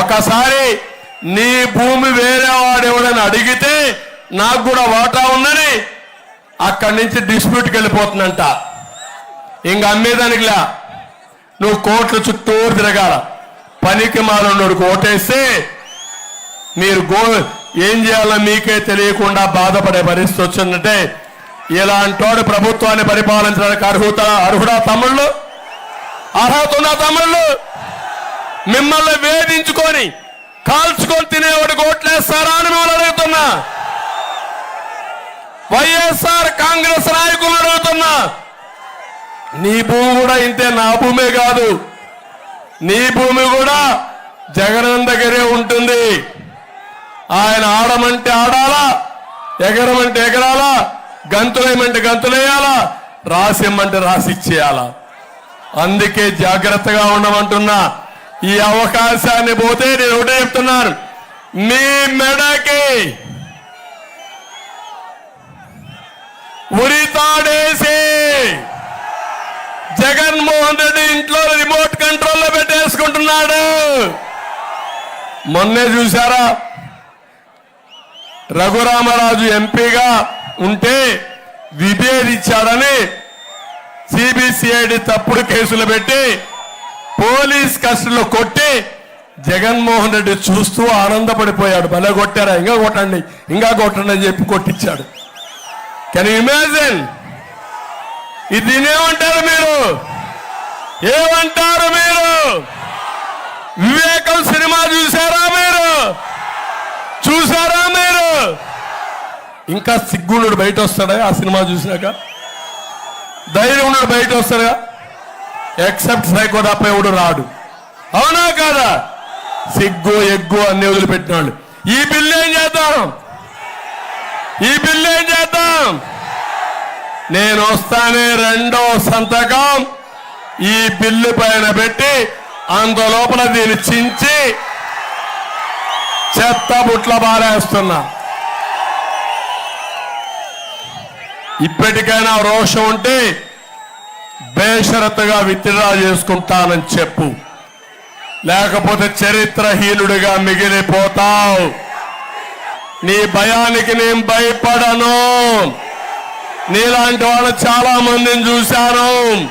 ఒకసారి నీ భూమి వేరే వాడు ఎవడని అడిగితే నాకు కూడా వాటా ఉందని అక్కడి నుంచి డిస్ప్యూట్కి వెళ్ళిపోతుందంట. ఇంక అమ్మేదానికిలా నువ్వు కోట్లు చుట్టూరు తిరగాల. పనికి మాలన్నోడు ఓటేస్తే మీరు గో ఏం చేయాలో మీకే తెలియకుండా బాధపడే పరిస్థితి వచ్చిందంటే ఇలాంటోడు ప్రభుత్వాన్ని పరిపాలించడానికి అర్హత అర్హుడా తమ్ముళ్ళు? అర్హత ఉన్నా తమ్ముళ్ళు? మిమ్మల్ని వేధించుకొని కాల్చుకొని తినేవాడు ఓట్లేస్తారా అని మిమ్మల్ని అడుగుతున్నా. వైఎస్ఆర్ కాంగ్రెస్ నాయకులు అడుగుతున్నా. నీ భూమి కూడా ఇంతే నా భూమే కాదు. నీ భూమి కూడా జగనన్న దగ్గరే ఉంటుంది. ఆయన ఆడమంటే ఆడాలా ఎగరమంటే ఎగరాలా గంతులేయమంటే గంతులేయాలా రాసిమ్మంటే రాసిచ్చేయాలా. అందుకే జాగ్రత్తగా ఉండమంటున్నా. ఈ అవకాశాన్ని పోతే నేను ఒకటే చెప్తున్నాను మీ మెడకి ఉరితాడేసి జగన్మోహన్ రెడ్డి ఇంట్లో రిమోట్ కంట్రోల్లో పెట్టేసుకుంటున్నాడు. మొన్నే చూసారా రఘురామరాజు ఎంపీగా ఉంటే విభేదించాడని సిబిసిఐడి తప్పుడు కేసులు పెట్టి పోలీస్ కస్టడీలో కొట్టి జగన్మోహన్ రెడ్డి చూస్తూ ఆనందపడిపోయాడు. భలే కొట్టారా? ఇంకా కొట్టండి. ఇంకా కొట్టండి అని చెప్పి కొట్టించాడు. కెన్ ఇమాజిన్ ఇది ఏమంటారు మీరు? ఏమంటారు మీరు? వివేకం సినిమా చూసారా మీరు? చూసారా మీరు? ఇంకా సిగ్గునుడు బయట వస్తాడా ఆ సినిమా చూసినాక? ధైర్యం బయట వస్తాడా? ఎక్సెప్ట్ సైకో తప్ప ఎవడు రాడు. అవునా కాదా? సిగ్గు ఎగ్గు అన్ని వదిలిపెట్టినాడు ఈ బిల్లు ఏం చేద్దాం? ఈ బిల్లు ఏం చేద్దాం? నేను వస్తానే రెండో సంతకం ఈ బిల్లు పైన పెట్టి అంత లోపల దీన్ని చించి చెత్త బుట్ల బారేస్తున్నా. ఇప్పటికైనా రోషం ఉంటే బేషరతుగా విత్డ్రా చేసుకుంటానని చెప్పు. లేకపోతే చరిత్రహీనుడిగా మిగిలిపోతావు. నీ భయానికి నేను భయపడను. నీలాంటి వాళ్ళు చాలా మందిని చూశాను.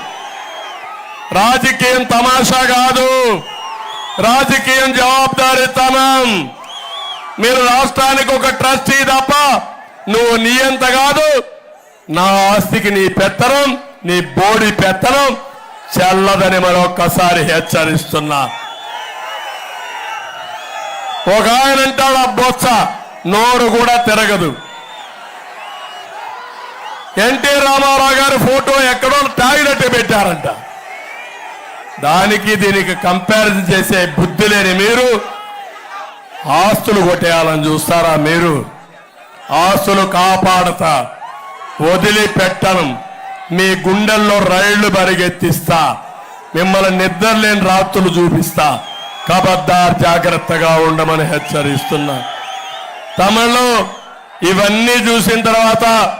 రాజకీయం తమాషా కాదు. రాజకీయం జవాబుదారీతనం. మీరు రాష్ట్రానికి ఒక ట్రస్టీ తప్ప నువ్వు నీ ఎంత కాదు. నా ఆస్తికి నీ పెత్తనం. నీ బోడి పెత్తనం చల్లదని మరొక్కసారి హెచ్చరిస్తున్నా. ఒక ఆయన అంటాడు ఆ బొత్స నోరు కూడా తిరగదు. ఎన్టీ రామారావు గారి ఫోటో ఎక్కడో టాయిలెట్ పెట్టారంట. దానికి దీనికి కంపారిజన్ చేసే బుద్ధి లేని మీరు ఆస్తులు కొట్టేయాలని చూస్తారా మీరు? ఆస్తులు కాపాడతా వదిలిపెట్టను. మీ గుండెల్లో రైళ్ళు పరిగెత్తిస్తా. మిమ్మల్ని నిద్రలేని రాత్రులు చూపిస్తా. కబద్దార్ జాగ్రత్తగా ఉండమని హెచ్చరిస్తున్నా. తమిళలో ఇవన్నీ చూసిన తర్వాత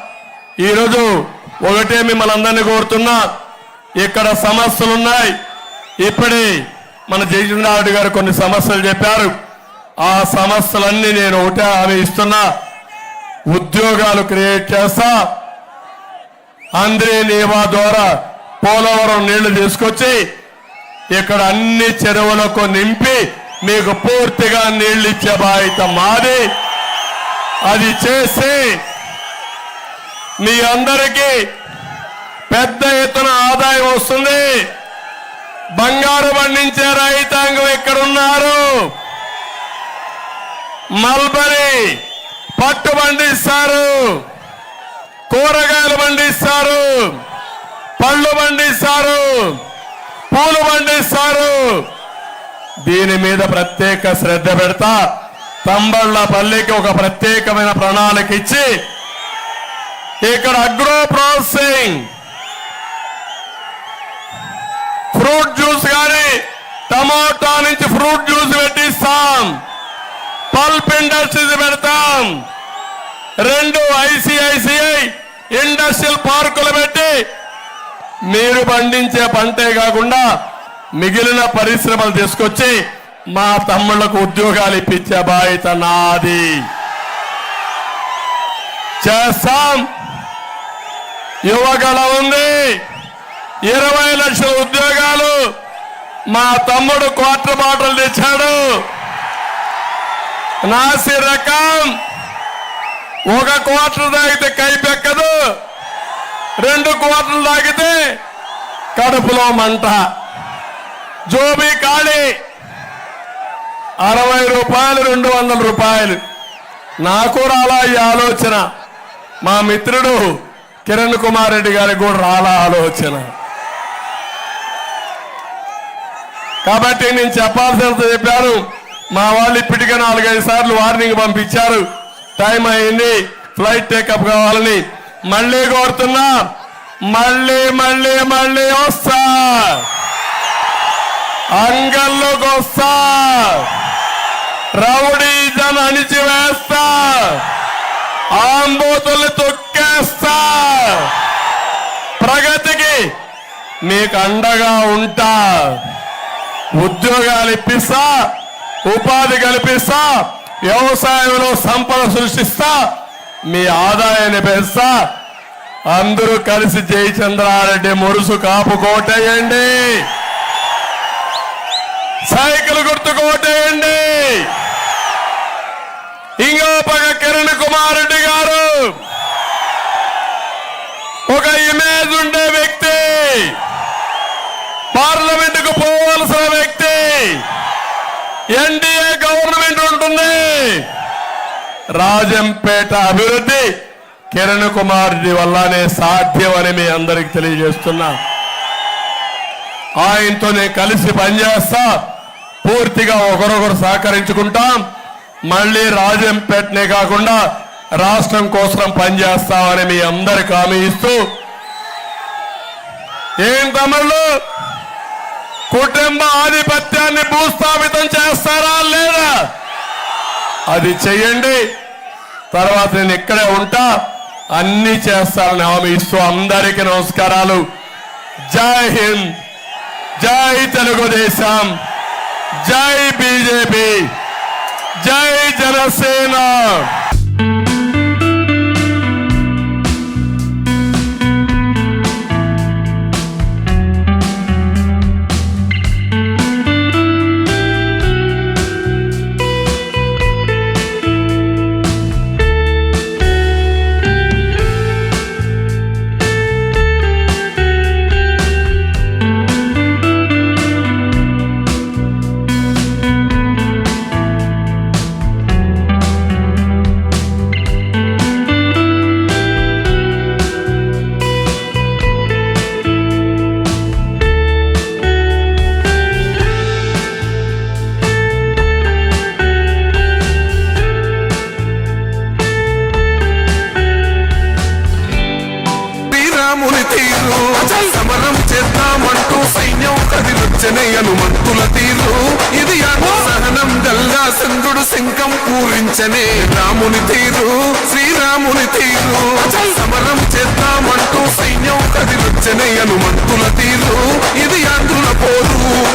ఈరోజు ఒకటే మిమ్మల్ని అందరినీ కోరుతున్నా. ఇక్కడ సమస్యలు ఉన్నాయి ఇప్పుడే మన జయచంద్రారెడ్డి గారు కొన్ని సమస్యలు చెప్పారు. ఆ సమస్యలన్నీ నేను ఒకటే హామీ ఇస్తున్నా. ఉద్యోగాలు క్రియేట్ చేస్తా. ఆంధ్రే నీవా ద్వారా పోలవరం నీళ్ళు తీసుకొచ్చి ఇక్కడ అన్ని చెరువులకు నింపి మీకు పూర్తిగా నీళ్ళు ఇచ్చే బాధ్యత మాది. అది చేసి మీ అందరికీ పెద్ద ఎత్తున ఆదాయం వస్తుంది. బంగారు పండించే రైతాంగం ఇక్కడ ఉన్నారు మల్బరీ పట్టు పండిస్తారు పండిస్తారు పళ్ళు పండిస్తారు పూలు పండిస్తారు దీని మీద ప్రత్యేక శ్రద్ధ పెడతా తంబళ్ళ పల్లికి ఒక ప్రత్యేకమైన ప్రణాళిక ఇచ్చి ఇక్కడ అగ్రో ప్రాసెసింగ్. ఫ్రూట్ జ్యూస్ కానీ టమాటా నుంచి ఫ్రూట్ జ్యూస్ పెట్టిస్తాం. పల్ప్ ఇండస్ట్రీస్ పెడతాం. రెండు ఐసిఐసిఐ ఇండస్ట్రియల్ పార్కులు పెట్టి మీరు పండించే పంటే కాకుండా మిగిలిన పరిశ్రమలు తీసుకొచ్చి మా తమ్ముళ్ళకు ఉద్యోగాలు ఇప్పించే బాధ్యత నాది. చేస్తాం. యువగళ ఉంది. ఇరవై లక్షల ఉద్యోగాలు మా తమ్ముడు క్వార్టర్ బాటలు తెచ్చాడు. నాసి రకం. ఒక క్వార్టర్ తాగితే కైపెక్కదు రెండు క్వార్టర్లు తాగితే కడుపులో మంట. జోబీ ఖాళీ. అరవై రూపాయలు రెండు వందల రూపాయలు. నాకు రాలా ఈ ఆలోచన. మా మిత్రుడు కిరణ్ కుమార్ రెడ్డి గారికి కూడా రాలా ఆలోచన. కాబట్టి నేను చెప్పాల్సినంత చెప్పాను. మా వాళ్ళు ఇప్పటికే నాలుగైదు సార్లు వార్నింగ్ పంపించారు. టైం అయింది. ఫ్లైట్ టేకప్ కావాలని. మళ్ళీ కోరుతున్నా. మళ్ళీ మళ్ళీ మళ్ళీ వస్తా. అంగల్లోకి వస్తా. రౌడీజం అణిచివేస్తా ఆంబోతులు తొక్కేస్తా. ప్రగతికి మీకు అండగా ఉంటా. ఉద్యోగాలు ఇప్పిస్తా. ఉపాధి కల్పిస్తా. వ్యవసాయంలో సంపద సృష్టిస్తా మీ ఆదాయాన్ని పెంచుతా. అందరూ కలిసి జయచంద్రారెడ్డి మురుసు కాపు కోటేయండి. సైకిల్ గుర్తు కోటేయండి. ఇంకో పక్క కిరణ్ కుమార్ రెడ్డి గారు. ఒక ఇమేజ్ ఉండే వ్యక్తి. పార్లమెంటుకు పోవలసిన వ్యక్తి. ఎన్డీఏ గవర్నమెంట్ ఉంటుంది. రాజంపేట అభివృద్ధి కిరణ్ కుమార్ వల్లనే వల్లనే సాధ్యమని మీ అందరికి తెలియజేస్తున్నా. ఆయనతో నేను కలిసి పనిచేస్తా పూర్తిగా ఒకరొకరు సహకరించుకుంటాం. మళ్ళీ రాజంపేటనే కాకుండా రాష్ట్రం కోసం పనిచేస్తామని మీ అందరికి హామీ ఇస్తూ ఏం తమిళ్ళు కుటుంబ ఆధిపత్యాన్ని భూస్థాపితం చేస్తారా లేదా? అది చెయ్యండి. తర్వాత నేను ఇక్కడే ఉంటా. అన్ని చేస్తానని హామీ ఇస్తూ అందరికీ నమస్కారాలు. జై హింద్. జై తెలుగుదేశం. జై బీజేపీ. జై జనసేన. హనుమంతుల తీరు. ఇది సహనం గల్లా చంద్రుడు శంఖం పూరించనే రాముని తీరు. శ్రీరాముని తీరు. సమరం చేద్దామంటూ సైన్యం కదిలొచ్చనే హనుమంతుల తీరు. ఇది ఆంధ్రుల పోరు.